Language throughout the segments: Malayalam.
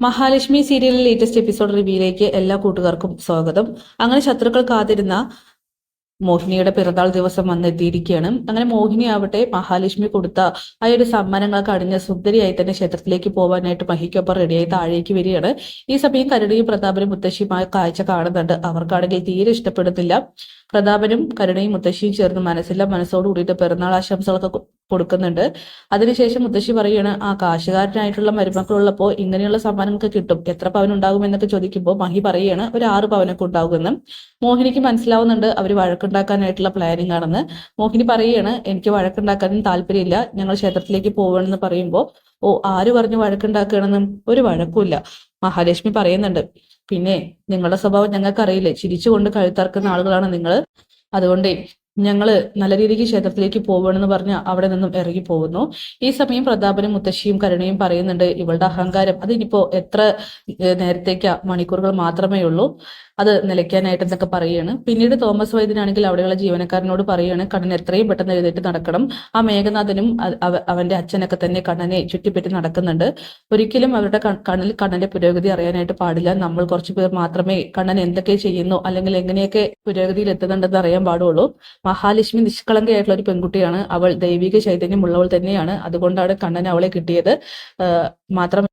മഹാലക്ഷ്മി സീരിയലിലെ ലേറ്റസ്റ്റ് എപ്പിസോഡ് റിവ്യൂയിലേക്ക് എല്ലാ കൂട്ടുകാർക്കും സ്വാഗതം. അങ്ങനെ ശത്രുക്കൾ കാത്തിരുന്ന മോഹിനിയുടെ പിറന്നാൾ ദിവസം വന്നെത്തിയിരിക്കുകയാണ്. അങ്ങനെ മോഹിനി ആവട്ടെ മഹാലക്ഷ്മി കൊടുത്ത ആ ഒരു സമ്മാനങ്ങളൊക്കെ അടിഞ്ഞ സുന്ദരിയായി തന്നെ ക്ഷേത്രത്തിലേക്ക് പോകാനായിട്ട് മഹിക്കൊപ്പം റെഡിയായി താഴേക്ക് വരികയാണ്. ഈ സമയം കരുണയും പ്രതാപനും മുത്തശ്ശിയുമായ കാഴ്ച കാണുന്നുണ്ട്. അവർക്കാണെങ്കിൽ തീരെ ഇഷ്ടപ്പെടുന്നില്ല. പ്രതാപനും കരുണയും മുത്തശ്ശിയും ചേർന്ന് മനസ്സില്ല. മനസ്സോട് കൂടിയിട്ട് പിറന്നാൾ ആശംസകളൊക്കെ കൊടുക്കുന്നുണ്ട്. അതിനുശേഷം മുത്തശ്ശി പറയാണ് ആ കാശുകാരനായിട്ടുള്ള മരുമക്കളുള്ളപ്പോൾ ഇങ്ങനെയുള്ള സമ്മാനങ്ങൾക്ക് കിട്ടും. എത്ര പവൻ ഉണ്ടാകും എന്നൊക്കെ ചോദിക്കുമ്പോൾ മഹി പറയാണ് ഒരു ആറ് പവനൊക്കെ ഉണ്ടാകുമെന്ന് മോഹിനിക്ക് മനസ്സിലാവുന്നുണ്ട് അവർ വഴക്കുണ്ടാക്കാനായിട്ടുള്ള പ്ലാനിങ് ആണെന്ന്. മോഹിനി പറയാണ് എനിക്ക് വഴക്കുണ്ടാക്കാനും താല്പര്യമില്ല. ഞങ്ങൾ ക്ഷേത്രത്തിലേക്ക് പോവണമെന്ന് പറയുമ്പോൾ ഓ ആര് പറഞ്ഞു വഴക്കുണ്ടാക്കുകയാണെന്നും ഒരു വഴക്കുമില്ല. മഹാലക്ഷ്മി പറയുന്നുണ്ട് പിന്നെ നിങ്ങളുടെ സ്വഭാവം ഞങ്ങൾക്ക് അറിയില്ലേ ചിരിച്ചുകൊണ്ട് കഴുത്തറക്കുന്ന ആളുകളാണ് നിങ്ങൾ അതുകൊണ്ടേ ഞങ്ങൾ നല്ല രീതിക്ക് ക്ഷേത്രത്തിലേക്ക് പോവണമെന്ന് പറഞ്ഞ് അവിടെ നിന്നും ഇറങ്ങി പോകുന്നു. ഈ സമയം പ്രതാപനും മുത്തശ്ശിയും കരുണയും പറയുന്നുണ്ട് ഇവളുടെ അഹങ്കാരം അതിനിപ്പോ എത്ര നേരത്തേക്ക മണിക്കൂറുകൾ മാത്രമേ ഉള്ളൂ. അത് നിലയ്ക്കാനായിട്ട് എന്നൊക്കെ പറയുകയാണ്. പിന്നീട് തോമസ് വൈദ്യനാണെങ്കിൽ അവിടെയുള്ള ജീവനക്കാരനോട് പറയുകയാണ് കണ്ണൻ എത്രയും പെട്ടെന്ന് എഴുന്നേറ്റ് നടക്കണം. ആ മേഘനാഥനും അവന്റെ അച്ഛനൊക്കെ തന്നെ കണ്ണനെ ചുറ്റിപ്പറ്റി നടക്കുന്നുണ്ട്. ഒരിക്കലും അവരുടെ കണ്ണിൽ കണ്ണന്റെ പുരോഗതി അറിയാനായിട്ട് പാടില്ല. നമ്മൾ കുറച്ചു പേർ മാത്രമേ കണ്ണൻ എന്തൊക്കെ ചെയ്യുന്നു അല്ലെങ്കിൽ എങ്ങനെയൊക്കെ പുരോഗതിയിൽ എത്തുന്നുണ്ടെന്ന് അറിയാൻ പാടുള്ളൂ. മഹാലക്ഷ്മി നിഷ്കളങ്കയായിട്ടുള്ള ഒരു പെൺകുട്ടിയാണ്. അവൾ ദൈവിക ചൈതന്യമുള്ളവൾ തന്നെയാണ്. അതുകൊണ്ടാണ് കണ്ണൻ അവളെ കിട്ടിയത്. മാത്രം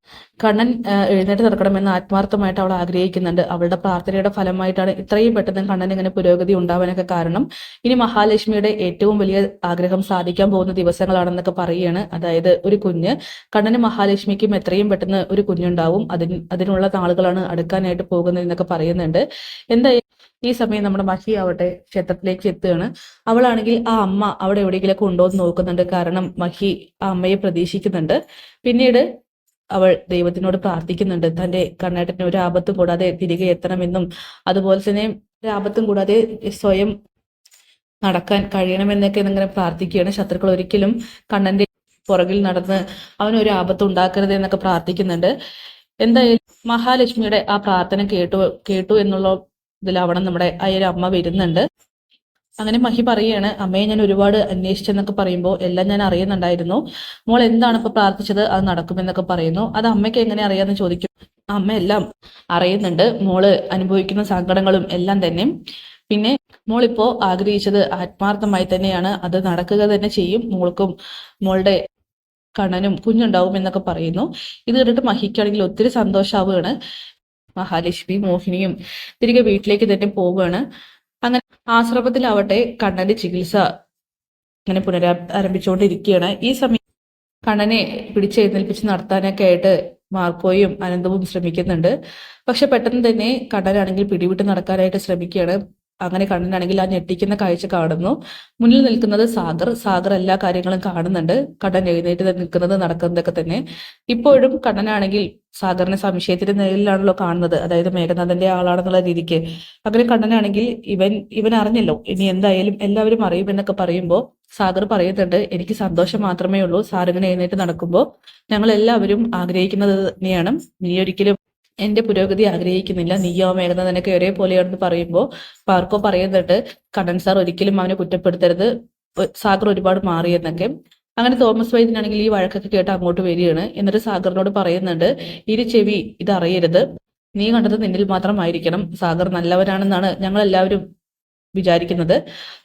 കണ്ണൻ എഴുന്നേറ്റ് നടക്കണമെന്ന് ആത്മാർത്ഥമായിട്ട് അവൾ ആഗ്രഹിക്കുന്നുണ്ട്. അവളുടെ പ്രാർത്ഥനയുടെ ഫലമായിട്ടാണ് ഇത്രയും പെട്ടെന്ന് കണ്ണൻ ഇങ്ങനെ പുരോഗതി ഉണ്ടാവാനൊക്കെ കാരണം ഇനി മഹാലക്ഷ്മിയുടെ ഏറ്റവും വലിയ ആഗ്രഹം സാധിക്കാൻ പോകുന്ന ദിവസങ്ങളാണെന്നൊക്കെ പറയുകയാണ്. അതായത് ഒരു കുഞ്ഞ്. കണ്ണനും മഹാലക്ഷ്മിക്കും എത്രയും പെട്ടെന്ന് ഒരു കുഞ്ഞുണ്ടാവും. അതിന് അതിനുള്ള നാളുകളാണ് അടുക്കാനായിട്ട് പോകുന്നത് എന്നൊക്കെ പറയുന്നുണ്ട്. എന്തായാലും ഈ സമയം നമ്മുടെ മഹി ആവട്ടെ ക്ഷേത്രത്തിലേക്ക് എത്തുകയാണ്. അവളാണെങ്കിൽ ആ അമ്മ അവിടെ എവിടെയെങ്കിലൊക്കെ ഉണ്ടോ നോക്കുന്നുണ്ട്. കാരണം മഹി ആ അമ്മയെ പ്രതീക്ഷിക്കുന്നുണ്ട്. പിന്നീട് അവൾ ദൈവത്തിനോട് പ്രാർത്ഥിക്കുന്നുണ്ട്. തന്റെ കണ്ണേട്ടന് ഒരു ആപത്ത് കൂടാതെ തിരികെ എത്തണമെന്നും അതുപോലെ തന്നെ ഒരു ആപത്തും കൂടാതെ സ്വയം നടക്കാൻ കഴിയണമെന്നൊക്കെ ഇങ്ങനെ പ്രാർത്ഥിക്കുകയാണ്. ശത്രുക്കൾ ഒരിക്കലും കണ്ണന്റെ പുറകിൽ നടന്ന് അവനൊരു ആപത്ത് ഉണ്ടാക്കരുത് എന്നൊക്കെ പ്രാർത്ഥിക്കുന്നുണ്ട്. എന്തായാലും മഹാലക്ഷ്മിയുടെ ആ പ്രാർത്ഥന കേട്ടു കേട്ടു എന്നുള്ള ഇതിലാവണം നമ്മുടെ അയ്യരമ്മ അമ്മ വരുന്നുണ്ട്. അങ്ങനെ മഹി പറയാണ് അമ്മയെ ഞാൻ ഒരുപാട് അന്വേഷിച്ചെന്നൊക്കെ പറയുമ്പോൾ എല്ലാം ഞാൻ അറിയുന്നുണ്ടായിരുന്നു. മോൾ എന്താണ് ഇപ്പൊ പ്രാർത്ഥിച്ചത്? അത് നടക്കുമെന്നൊക്കെ പറയുന്നു. അത് അമ്മയ്ക്ക് എങ്ങനെ അറിയാന്ന് ചോദിക്കും. അമ്മ എല്ലാം അറിയുന്നുണ്ട്. മോൾ അനുഭവിക്കുന്ന സങ്കടങ്ങളും എല്ലാം തന്നെ പിന്നെ മോളിപ്പോ ആഗ്രഹിച്ചത് ആത്മാർത്ഥമായി തന്നെയാണ്. അത് നടക്കുക തന്നെ ചെയ്യും. മോൾക്കും മോളുടെ കണ്ണനും കുഞ്ഞുണ്ടാവും എന്നൊക്കെ പറയുന്നു. ഇത് കണ്ടിട്ട് മഹിക്കാണെങ്കിൽ ഒത്തിരി സന്തോഷാവുകയാണ്. മഹാലക്ഷ്മി മോഹിനിയും തിരികെ വീട്ടിലേക്ക് തന്നെ പോവുകയാണ്. അങ്ങനെ ആശ്രമത്തിലാവട്ടെ കണ്ണന്റെ ചികിത്സ അങ്ങനെ പുനരാരംഭിച്ചുകൊണ്ടിരിക്കുകയാണ്. ഈ സമയം കണ്ണനെ പിടിച്ചെഴുന്നേൽപ്പിച്ച് നടത്താനൊക്കെ ആയിട്ട് മാർക്കോയും അനന്തവും ശ്രമിക്കുന്നുണ്ട്. പക്ഷെ പെട്ടെന്ന് തന്നെ കണ്ണനാണെങ്കിൽ പിടിവിട്ട് നടക്കാനായിട്ട് ശ്രമിക്കുകയാണ്. അങ്ങനെ കണ്ണനാണെങ്കിൽ ആ ഞെട്ടിക്കുന്ന കാഴ്ച കാണുന്നു. മുന്നിൽ നിൽക്കുന്നത് സാഗർ. സാഗർ എല്ലാ കാര്യങ്ങളും കാണുന്നുണ്ട്. കടൻ എഴുന്നേറ്റ് നിൽക്കുന്നത് നടക്കുന്നതൊക്കെ തന്നെ. ഇപ്പോഴും കണ്ണനാണെങ്കിൽ സാഗറിനെ സംശയത്തിന്റെ നിലയിലാണല്ലോ കാണുന്നത്. അതായത് മേഘനാഥന്റെ ആളാണെന്നുള്ള രീതിക്ക്. അങ്ങനെ കണ്ണനാണെങ്കിൽ ഇവൻ ഇവൻ അറിഞ്ഞല്ലോ. ഇനി എന്തായാലും എല്ലാവരും അറിയും എന്നൊക്കെ പറയുമ്പോൾ സാഗർ പറയുന്നുണ്ട് എനിക്ക് സന്തോഷം മാത്രമേ ഉള്ളൂ. സാറിങ്ങനെ എഴുന്നേറ്റ് നടക്കുമ്പോൾ ഞങ്ങൾ എല്ലാവരും ആഗ്രഹിക്കുന്നത് തന്നെയാണ്. നീ ഒരിക്കലും എന്റെ പുരോഗതി ആഗ്രഹിക്കുന്നില്ല. നീയോ മേഘന നിനക്ക് ഒരേപോലെയാണെന്ന് പറയുമ്പോൾ പാർക്കോ പറയുന്നുണ്ട് കണ്ണൻ സാർ ഒരിക്കലും അവനെ കുറ്റപ്പെടുത്തരുത്. സാഗർ ഒരുപാട് മാറിയെന്നൊക്കെ. അങ്ങനെ തോമസ് വൈദ്യനാണെങ്കിൽ ഈ വഴക്കൊക്കെ കേട്ട് അങ്ങോട്ട് വരികയാണ്. എന്നിട്ട് സാഗറിനോട് പറയുന്നുണ്ട് ഇരു ചെവി ഇതറിയരുത്. നീ കണ്ടത് നിന്നിൽ മാത്രമായിരിക്കണം. സാഗർ നല്ലവനാണെന്നാണ് ഞങ്ങൾ എല്ലാവരും വിചാരിക്കുന്നത്.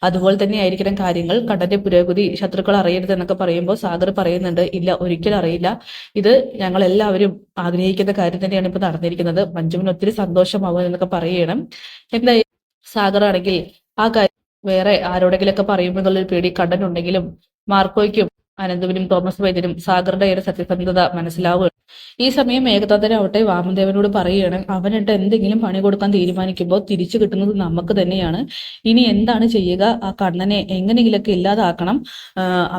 അതുപോലെ തന്നെ ആയിരിക്കണം കാര്യങ്ങൾ. കടന്റെ പുരോഗതി ശത്രുക്കൾ അറിയരുത് എന്നൊക്കെ പറയുമ്പോൾ സാഗർ പറയുന്നുണ്ട് ഇല്ല ഒരിക്കലും അറിയില്ല. ഇത് ഞങ്ങൾ എല്ലാവരും ആഗ്രഹിക്കുന്ന കാര്യം തന്നെയാണ് ഇപ്പൊ നടന്നിരിക്കുന്നത്. മഞ്ജുവിന് ഒത്തിരി സന്തോഷമാവും എന്നൊക്കെ പറയണം. എന്തായാലും സാഗർ ആണെങ്കിൽ ആ കാര്യം വേറെ ആരോടെങ്കിലൊക്കെ പറയുമ്പോൾ എന്നുള്ളൊരു പേടി കടനുണ്ടെങ്കിലും മാർക്കോയ്ക്കും അനന്തുവിനും തോമസ് വൈദ്യനും സാഗറുടെ ഒരു സത്യസന്ധത മനസ്സിലാവുകയാണ്. ഈ സമയം മേഘനാഥനാവട്ടെ വാമദേവനോട് പറയുകയാണ് അവനിട്ട് എന്തെങ്കിലും പണി കൊടുക്കാൻ തീരുമാനിക്കുമ്പോൾ തിരിച്ചു കിട്ടുന്നത് നമുക്ക് തന്നെയാണ്. ഇനി എന്താണ് ചെയ്യുക? ആ കണ്ണനെ എങ്ങനെയെങ്കിലൊക്കെ ഇല്ലാതാക്കണം.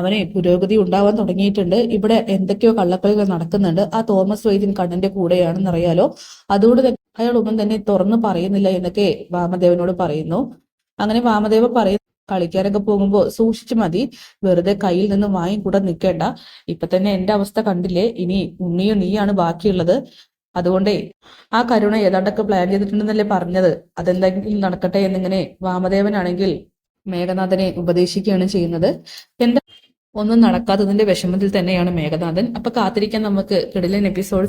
അവനെ പുരോഗതി ഉണ്ടാവാൻ തുടങ്ങിയിട്ടുണ്ട്. ഇവിടെ എന്തൊക്കെയോ കള്ളക്കളികൾ നടക്കുന്നുണ്ട്. ആ തോമസ് വൈദ്യൻ കണ്ണന്റെ കൂടെയാണെന്നറിയാലോ. അതുകൊണ്ട് അയാൾ ഒന്നും തന്നെ തുറന്നു പറയുന്നില്ല എന്നൊക്കെ വാമദേവനോട് പറയുന്നു. അങ്ങനെ വാമദേവ പറയും കളിക്കാനൊക്കെ പോകുമ്പോൾ സൂക്ഷിച്ചു മതി. വെറുതെ കയ്യിൽ നിന്ന് വാങ്ങി കൂടെ നിൽക്കേണ്ട ഇപ്പൊ തന്നെ എന്റെ അവസ്ഥ കണ്ടില്ലേ? ഇനി ഉണ്ണിയും നീയാണ് ബാക്കിയുള്ളത്. അതുകൊണ്ടേ ആ കരുണ ഏതാണ്ടൊക്കെ പ്ലാൻ ചെയ്തിട്ടുണ്ടെന്നല്ലേ പറഞ്ഞത്. അതെന്തെങ്കിലും നടക്കട്ടെ എന്നിങ്ങനെ വാമദേവനാണെങ്കിൽ മേഘനാഥനെ ഉപദേശിക്കുകയാണ് ചെയ്യുന്നത്. എന്താ ഒന്നും നടക്കാത്തതിന്റെ വിഷമത്തിൽ തന്നെയാണ് മേഘനാഥൻ. അപ്പൊ കാത്തിരിക്കാൻ നമുക്ക് കിടിലൻ എപ്പിസോഡ്